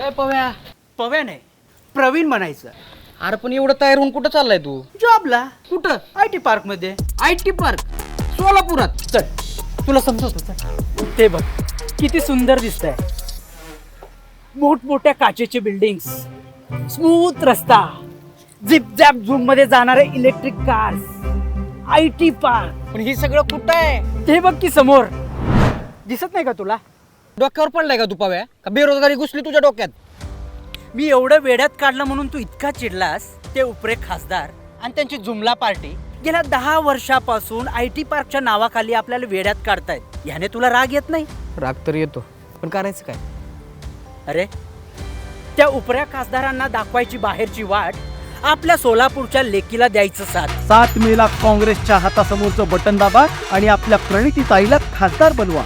काय पव्या? पव्या नाही प्रवीण म्हणायचं. अरे पण एवढं तयार होऊन कुठं चाललाय तू? जॉबला कुठं? आय टी पार्कमध्ये. I T park? सोलापुरात. चल तुला समजवतो चल. ते बघ किती सुंदर दिसतंय. मोठमोठ्या काचेचे बिल्डिंग्स स्मूथ रस्ता. झिप झॅप झूममध्ये जाणारे electric cars I T park. पण हे सगळं कुठं आहे? ते बघ की समोर. दिसत नाही का तुला? डोक्यावर पडलाय का तू पव्या? का बेरोजगारी घुसली तुझ्या डोक्यात? मी एवढं वेड्यात काढलं म्हणून तू इतका चिडलास? ते उपरे खासदार. आणि त्यांची जुमला पार्टी? गेल्या दहा वर्षापासून आय टी पार्कच्या नावाखाली आपल्याला वेड्यात काढतायत. ह्याने तुला राग येत नाही? राग तर येतो. पण करायचं काय? अरे त्या उपऱ्या खासदारांना दाखवायची बाहेरची वाट आपल्या सोलापूरच्या लेकीला द्यायचं साथ. सात मेला काँग्रेसच्या हातासमोरचं बटन दाबा आणि आपल्या प्रणिती ताईला खासदार बनवा.